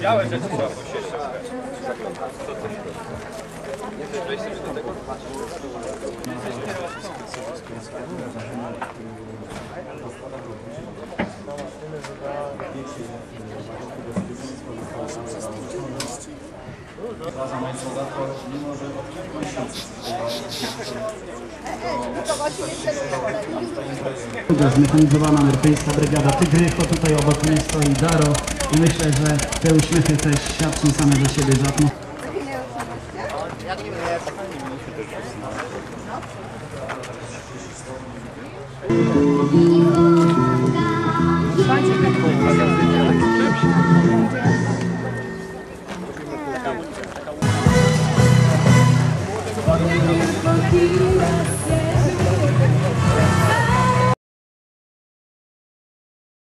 Białe rzeczy trzeba posieść trochę. Nie chcesz wejść sobie do tego? To, zmechanizowana amerykańska brygada Tygrys, tutaj obok mnie stoi Daro i myślę, że te uśmiechy też świadczą same za siebie, za atmosferę. He will save.